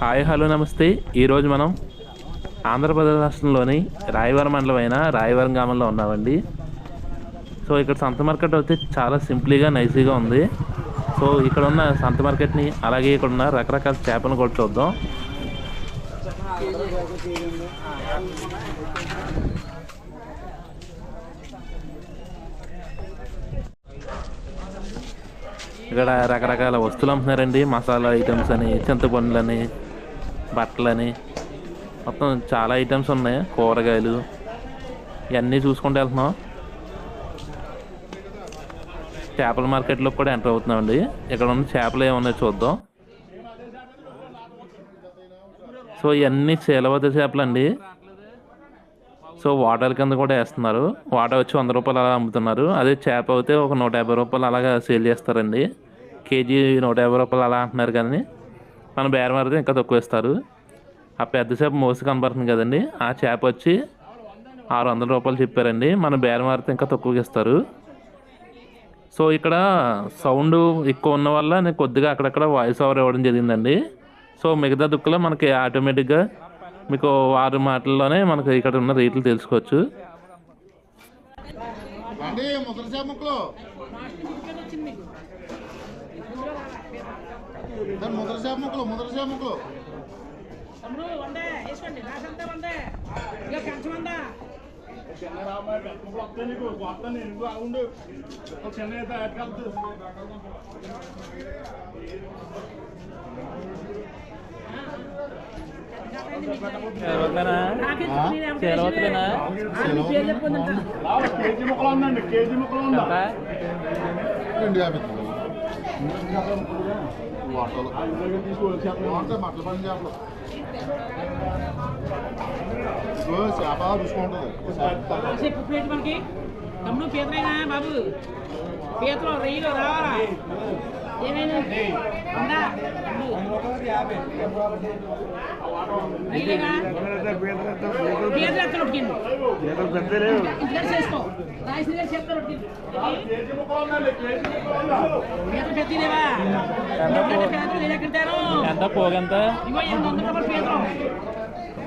Hi hello నమస్తే. ఈరోజు మనం ఆంధ్రప్రదేశ్ రాష్ట్రంలోని రాయవరం మండలం అయిన రాయవరం గ్రామంలో ఉన్నామండి. సో ఇక్కడ సంత మార్కెట్ అయితే చాలా సింప్లీగా నైసీగా ఉంది. సో ఇక్కడ ఉన్న సంత మార్కెట్ని అలాగే ఇక్కడ ఉన్న రకరకాల చేపలను కూడా చూద్దాం. ఇక్కడ రకరకాల వస్తువులు అమ్ముతున్నారండి. మసాలా ఐటమ్స్ అని చింతపండ్లని బట్టలని. మొత్తం చాలా ఐటమ్స్ ఉన్నాయి. కూరగాయలు ఇవన్నీ చూసుకుంటూ వెళ్తున్నాం. చేపల మార్కెట్లో కూడా ఎంటర్ అవుతున్నామండి. ఇక్కడ ఉన్న చేపలు ఏమున్నాయో చూద్దాం. సో ఇవన్నీ చేలవత చేపలు అండి సో వాటర్ కింద కూడా వేస్తున్నారు. వాటర్ వచ్చి వంద రూపాయలు అలా అమ్ముతున్నారు. అదే చేప అయితే ఒక నూట యాభై రూపాయలు అలాగా సేల్ చేస్తారండి. కేజీ నూట యాభై రూపాయలు అలా అంటున్నారు కానీ మన బేరం అయితే ఇంకా తక్కువ ఇస్తారు ఆ పెద్ద చేప మోసి కనబడుతుంది కదండి. ఆ చేప వచ్చి ఆరు వందల రూపాయలు చెప్పారండి. మన బేరం అయితే ఇంకా తక్కువకి ఇస్తారు. సో ఇక్కడ సౌండ్ ఎక్కువ ఉన్న వల్ల నేను కొద్దిగా అక్కడక్కడ వాయిస్ ఓవర్ ఇవ్వడం జరిగిందండి. సో మిగతా దుక్కులో మనకి ఆటోమేటిక్గా మీకు వారి మాటల్లోనే మనకి ఇక్కడ ఉన్న రేట్లు తెలుసుకోవచ్చు. అండి కేజీ ముక్కలు ఉందండి కేజీ ముక్కలు ఉందా? రెండు యాభై వాటలు పని చేపలు. చేప తమ్ముడు పీతరైనా బాబు? పీతలు రొయ్యలు రావాలా? ఎంత? పోగంత? ఇగో ఎనిమిది వందల రూపాయలు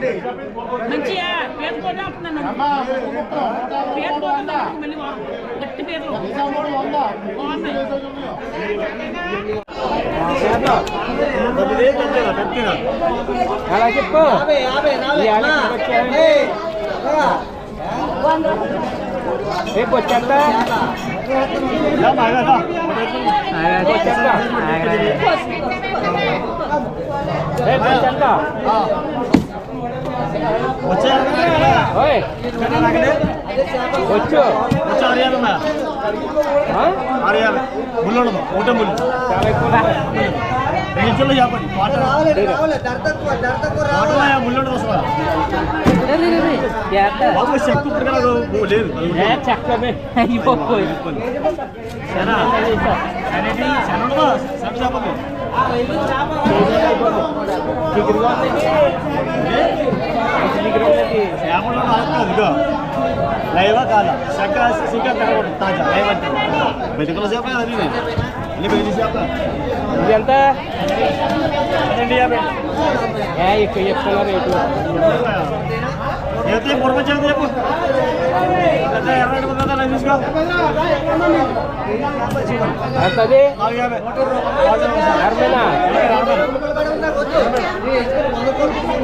మంచిగా పీత కూడా వస్తున్నాను పీత పోతుందా మళ్ళీ గట్టి పీతలు బాగున్నాయి అలా చెప్పు. రేపు వచ్చేస్తా. రేపు వచ్చేస్తా. రేపు వచ్చేస్తా. ఓయ్ వచ్చు? ముళ్ళు ఒకటే ముళ్ళు రేంచుల్లో చెప్పండి ముళ్ళు వస్తుందా బాబు ಶ್ಯಾಮಣ್ಣನ ಹಾಕ್ತದ ಲೈವ ಕಾಲ ಸಕ್ಕರೆ ಹಸಿ ಸಿಕ್ಕ ತಗೊಂಡು ತಾಜಾ ಲೈವ್ ಅಂತ ಬದುಕಲ చేప కదా ఇది ఇది బెదిరి చేప ఎంత రెండు యాభై ఏ ఎక్కువ చెప్తున్నా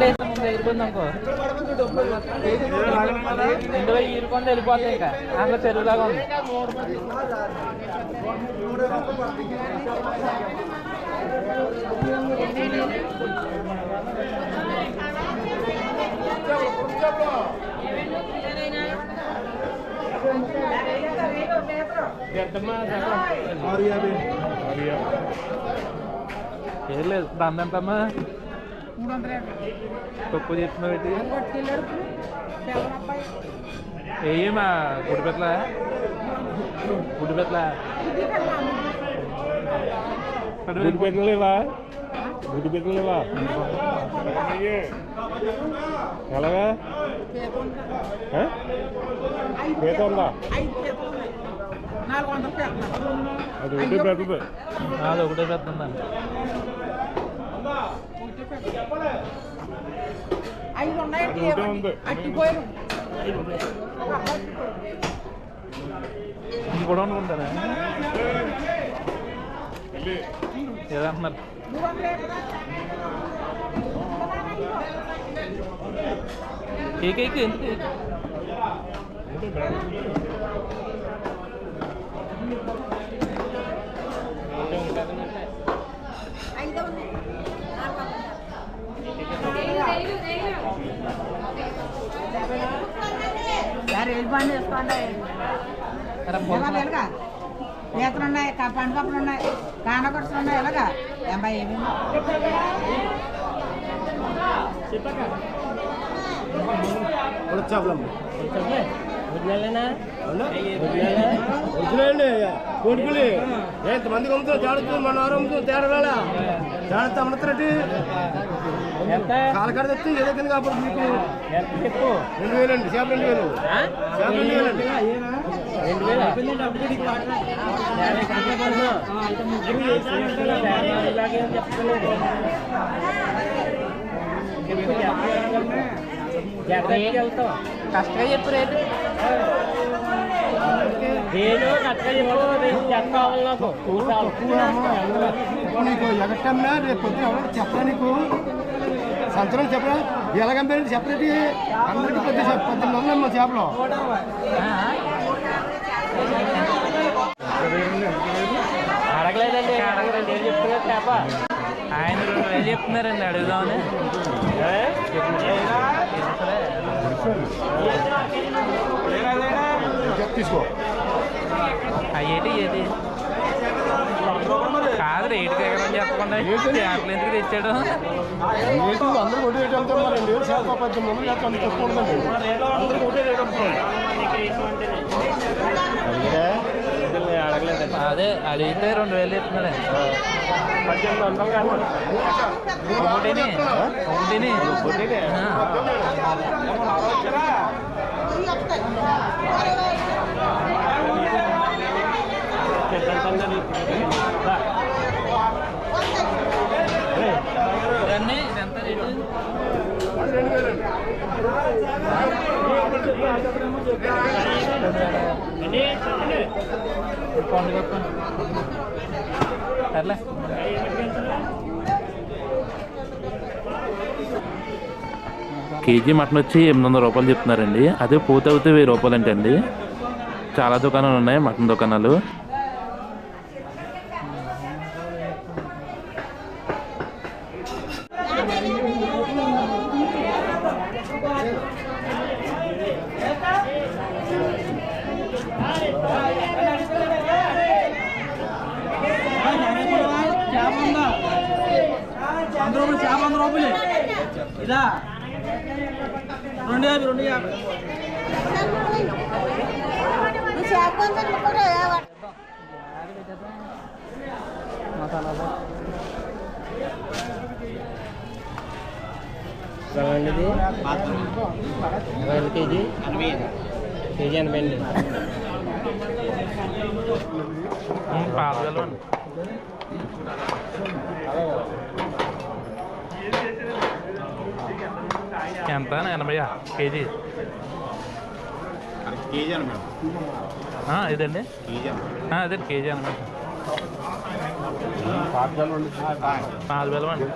రేటు అంటే ఎగిరిపోయింది అనుకో. ఇందులో ఇంకా. అందులో చెరువులాగా ఉంది. ఏం లేదు. దాన్ని ఎంతమ్మా మూడు వందల యాభై తక్కువ చెప్తున్నావు ఏంటి ఏమా గుడిపెట్ల గుడిపెట్ల గుడి పెట్టలేవా గుడి పెట్టలేవా ఎలాగా? పీత ఉందా? అది ఒకటే పెట్టదు అది ఒకటే పెడుతుందా ఐదు ఉన్నాయండి ఒకటే ఉంది. అట్టిపోయారు ఇది కూడా అనుకుంటారా ఏదంటున్నారు మూడు వందలే కదా ఏకైక ఎందుకు ఐదు ఉన్నాయి పీతలు ఉన్నాయి కా- పండుగప్పులు ఉన్నాయి కానకొట్టులు ఉన్నాయి ఎలాగా? ఎంబై ఏమి? కోడిపులి ఎంతమందికి అమ్ముతారు తేడా మన వారు అమ్ముతారు తేడా వేళ అమ్ముతారటి ఎంత? కాలకాడ తెచ్చి ఏదో కింద కాబట్టి మీకు. రెండు వేలండి చేప రెండు వేలు. ఆ? చేప రెండు వేలు వెళ్తాం కష్టంగా చెప్పు రేటు రేటు కష్టంగా చెప్పు రేటు ఎంత కావాలి నాకు ఎగట్టమ్మా రేపు పొద్దున ఎవరికి చెప్పరా నీకు? సంవత్సరం చెప్పరా? ఎలాగంపేరండి చెప్పరేటి? అందరికీ పెద్ద పద్దెనిమిది వందలు అమ్మ చేపలు. అడగలేదండి. అడగలేదు ఏం చెప్తున్నారు చేప? ఆయన వేలు చెప్తున్నారండి. అడుగుదామని. తీసుకో అయ్యేటి ఏది కాదు రేటు దగ్గర చెప్పకుండా చేపలు ఎందుకు తెచ్చాడు? అందరూ ఒకటే రేటు అమ్ముతారు మరి రెండు వేలు చేప పద్దెనిమిది వందలు చేప అంత తక్కువ ఉండదండి అందరూ ఒకటే రేటు అమ్ముతారు అడిగితే అదే అడిగితే రెండు వేలు చెప్తున్నాడు పద్దెనిమిది వందలు కాదు. ఒకటిని ఒకటిని ఆ. ఇదన్నీ ఇదెంత రేటు పండుగ సర్లే కేజీ మటన్ వచ్చి ఎనిమిది వందల రూపాయలు చెప్తున్నారండి. అదే పూత అవుతే వెయ్యి రూపాయలు అంటే అండి చాలా దుకాణాలు ఉన్నాయి మటన్ దుకాణాలు చేప ఉందా వంద రూపాయలు రూపాయలు ఇదా. రెండు యాభై రెండు యాభై. రెండు కేజీ. కేజీ ఎనభై అండి. పాతదలు ఎంత ఎనభై కేజీ? కేజీ అని మేడం ఆ, ఇదండి అదే కేజీ అనమాట నాలుగు వేలు అండి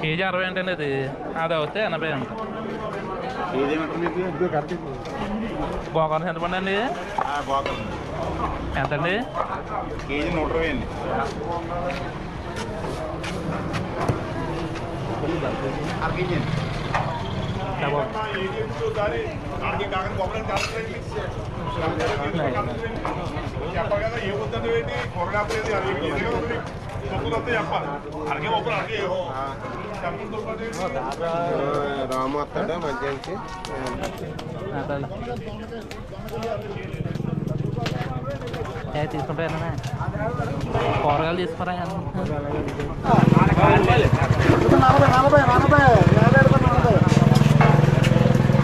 కేజీ అరవై అంటే అది అది వస్తే ఎనభై అంట. గోకర్ణ ఎంత పండి అండి ఎంత అండి కేజీ నూట ఇరవై అండి. అర కేజీ అండి. చెప్పాలి కదా ఏ వద్దంటే ఏంటి కొరగాపలేదు అది ఏది కదా ఉంది తొక్కులు వస్తే చెప్పాలి అరకే ఒప్పుడు అరకే చెప్పండి దొరకదు రాము వస్తాడా మధ్యాహ్నం ఏ తీసుకుంటారా కూరగాయలు తీసుకురా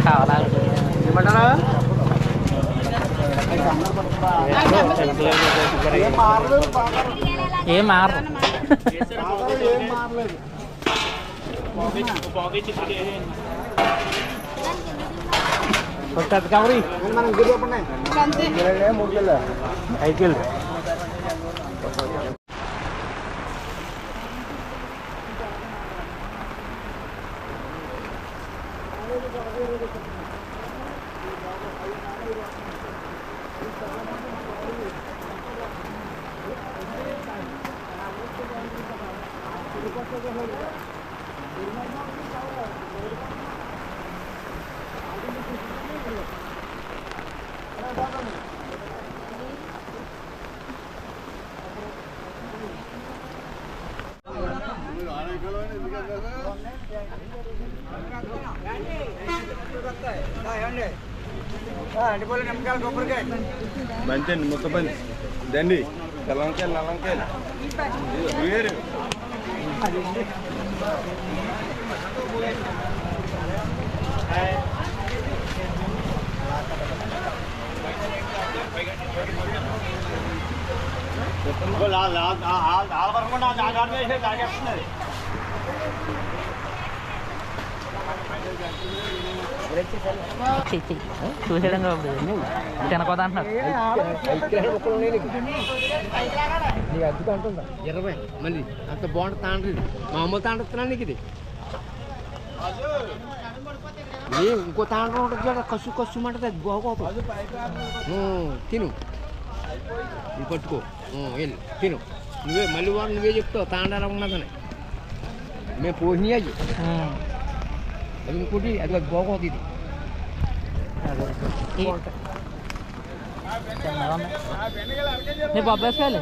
కావాలా? ఏం మారలేదు. బాగా ఏం మారు ఏం మారలేదు కవరి మనం ఇంటికి చెప్పండి మూడు కిలో సైకిల్ అంటిపోలే నిమ్మకాయలు కొబ్బరికాయ బంతి అండి చూసేయడం తినకోదా అంటున్నారు. అంటుందా? ఇరవై. మళ్ళీ అంత బాగుంటుంది తాండ్రి. ఇది మామూలు తాండ్రి ఇస్తున్నాను నీకు ఇది. ఏ ఇంకో తాండ్రం ఉంటుంది కసు కసు అంటది అది బాగోదు తిను ఇది పట్టుకో వెళ్ళు తిను నువ్వే మళ్ళీ వాడు నువ్వే చెప్తావు తాండారా ఉన్నదని మేము పోసినాయి అవి అది ఇంకోటి అది అది బాగోదు ఇది నీ వేసుకోవాలి